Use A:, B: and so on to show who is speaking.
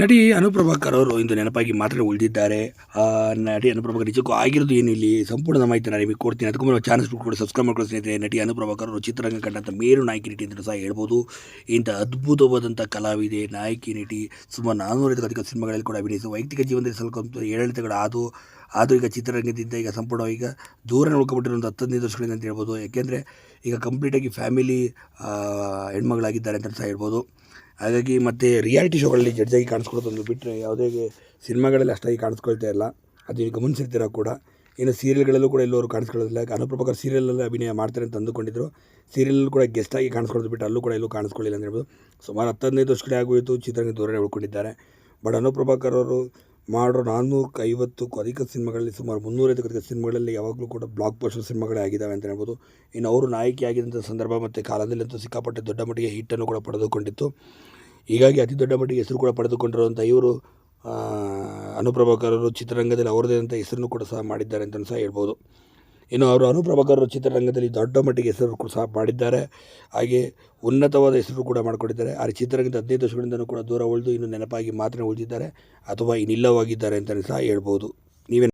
A: ನಟಿ ಅನುಪ್ರಭಾಕರ್ ಅವರು ಇಂದು ನೆನಪಾಗಿ ಮಾತ್ರ ಉಳಿದಿದ್ದಾರೆ. ನಟಿ ಅನುಪ್ರಭಾಕರ್ ನಿಜಕ್ಕೂ ಆಗಿರೋದು ಏನು ಇಲ್ಲಿ? ಸಂಪೂರ್ಣ ಮಾಹಿತಿ ನಾನು ನಿಮಗೆ ಕೊಡ್ತೀನಿ. ಅದಕ್ಕೂ ಮೇಲೆ ಚಾನಲ್ ಕೂಡ ಸಬ್ಸ್ಕ್ರೈಬ್ ಮಾಡ್ಕೊಳ್ಳಿ ಸ್ನೇಹಿತರೆ. ನಟಿ ಅನುಪ್ರಭಾಕರ್ ಅವರು ಚಿತ್ರರಂಗ ಕಂಡಂಥ ಮೇರು ನಾಯಕಿ ನಟಿ ಅಂತ ಸಹ ಹೇಳ್ಬೋದು. ಇಂಥ ಅದ್ಭುತವಾದಂಥ ಕಲಾವಿದೆ, ನಾಯಕಿ, ನಟಿ, ಸುಮಾರು ನಾನ್ನೂರೈದು ಅಧಿಕ ಸಿನಿಮಾಗಳಲ್ಲಿ ಕೂಡ ಅಭಿನಯಿಸಿ ವೈಯಕ್ತಿಕ ಜೀವನದಲ್ಲಿ ಸ್ವಲ್ಪ ಏರಿಳಿತಗಳು ಆದು ಆದರೂ ಈಗ ಚಿತ್ರರಂಗದಿಂದ ಈಗ ಸಂಪೂರ್ಣವಾಗಿ ಈಗ ದೂರ ಉಳ್ಕೊಬಿಟ್ಟಿರೋ ಒಂದು ಹತ್ತು ವರ್ಷಗಳಿಂದ ಅಂತ ಹೇಳ್ಬೋದು. ಯಾಕೆಂದರೆ ಈಗ ಕಂಪ್ಲೀಟಾಗಿ ಫ್ಯಾಮಿಲಿ ಹೆಣ್ಮಗಳಾಗಿದ್ದಾರೆ ಅಂತ ಸಹ ಹೇಳ್ಬೋದು. ಹಾಗಾಗಿ ಮತ್ತು ರಿಯಾಲಿಟಿ ಶೋಗಳಲ್ಲಿ ಜಡ್ಜಾಗಿ ಕಾಣಿಸ್ಕೊಳ್ಳೋದೊಂದು ಬಿಟ್ಟರೆ ಯಾವುದೇ ಸಿನಿಮಾಗಳಲ್ಲಿ ಅಷ್ಟಾಗಿ ಕಾಣಿಸ್ಕೊಳ್ತಾ ಇಲ್ಲ. ಅದು ಗಮನಿಸಿರ್ತೀರ ಕೂಡ. ಇನ್ನು ಸೀರಿಯಲ್ಗಳಲ್ಲೂ ಕೂಡ ಎಲ್ಲರೂ ಕಾಣಿಸ್ಕೊಳ್ಳೋದಿಲ್ಲ. ಅನುಪ್ರಭಾಕರ್ ಸೀರಿಯಲಲ್ಲಿ ಅಭಿನಯ ಮಾಡ್ತಾರೆ ಅಂತ ಅಂದುಕೊಂಡಿದ್ರು. ಸೀರಿಯಲ್ ಕೂಡ ಗೆಸ್ಟಾಗಿ ಕಾಣಿಸ್ಕೊಳ್ಳೋದು ಬಿಟ್ಟು ಅಲ್ಲೂ ಕೂಡ ಎಲ್ಲೂ ಕಾಣಿಸ್ಕೊಳ್ಳಿಲ್ಲ ಅಂತ ಹೇಳ್ಬೋದು. ಸುಮಾರು ಹತ್ತು ಹದಿನೈದು ವರ್ಷಗಳೇ ಆಗೋಯಿತು ಚಿತ್ರರಂಗ ದೂರನೇ ಉಳ್ಕೊಂಡಿದ್ದಾರೆ. ಬಟ್ ಅನುಪ್ರಭಾಕರ್ ಅವರು ಮಾಡೋ ನಾನ್ನೂರಕ್ಕೆ ಐವತ್ತಕ್ಕೂ ಅಧಿಕ ಸಿನಿಮಾಗಳಲ್ಲಿ ಸುಮಾರು ಮುನ್ನೂರೈದಕ್ಕೂ ಅಧಿಕ ಸಿನಿಮಾಗಳಲ್ಲಿ ಯಾವಾಗಲೂ ಕೂಡ ಬ್ಲಾಕ್ ಬಸ್ಟರ್ ಸಿನಿಮಾಗಳೇ ಆಗಿದ್ದಾವೆ ಅಂತ ಹೇಳ್ಬೋದು. ಇನ್ನು ಅವರು ನಾಯಕಿ ಆಗಿದ್ದಂಥ ಸಂದರ್ಭ ಮತ್ತು ಕಾಲದಲ್ಲಂತೂ ಸಿಕ್ಕಾಪಟ್ಟೆ ದೊಡ್ಡ ಮಟ್ಟಿಗೆ ಹಿಟ್ಟನ್ನು ಕೂಡ ಪಡೆದುಕೊಂಡಿತ್ತು. ಹೀಗಾಗಿ ಅತಿ ದೊಡ್ಡ ಮಟ್ಟಿಗೆ ಹೆಸರು ಕೂಡ ಪಡೆದುಕೊಂಡಿರುವಂಥ ಇವರು ಅನುಪ್ರಭಾಕರರು ಅನುಪ್ರಭಾಕರ್ ಚಿತ್ರರಂಗದಲ್ಲಿ ಅವರದೇ ಆದಂಥ ಹೆಸರನ್ನು ಕೂಡ ಸಹ ಮಾಡಿದ್ದಾರೆ ಅಂತ ಸಹ ಹೇಳ್ಬೋದು. ಇನ್ನು ಅವರು ಅನುಪ್ರಭಾಕರ್ ಚಿತ್ರರಂಗದಲ್ಲಿ ದೊಡ್ಡ ಮಟ್ಟಿಗೆ ಹೆಸರು ಕೂಡ ಸಹ ಮಾಡಿದ್ದಾರೆ. ಹಾಗೆ ಉನ್ನತವಾದ ಹೆಸರು ಕೂಡ ಮಾಡಿಕೊಂಡಿದ್ದಾರೆ. ಆದರೆ ಚಿತ್ರರಂಗದ ಹದಿನೈದು ವರ್ಷಗಳಿಂದಲೂ ಕೂಡ ದೂರ ಉಳಿದು ಇನ್ನು ನೆನಪಾಗಿ ಮಾತ್ರ ಉಳಿದಿದ್ದಾರೆ ಅಥವಾ ಇನ್ನಿಲ್ಲವಾಗಿದ್ದಾರೆ ಅಂತಲೇ ಸಹ ಹೇಳ್ಬೋದು. ನೀವೇ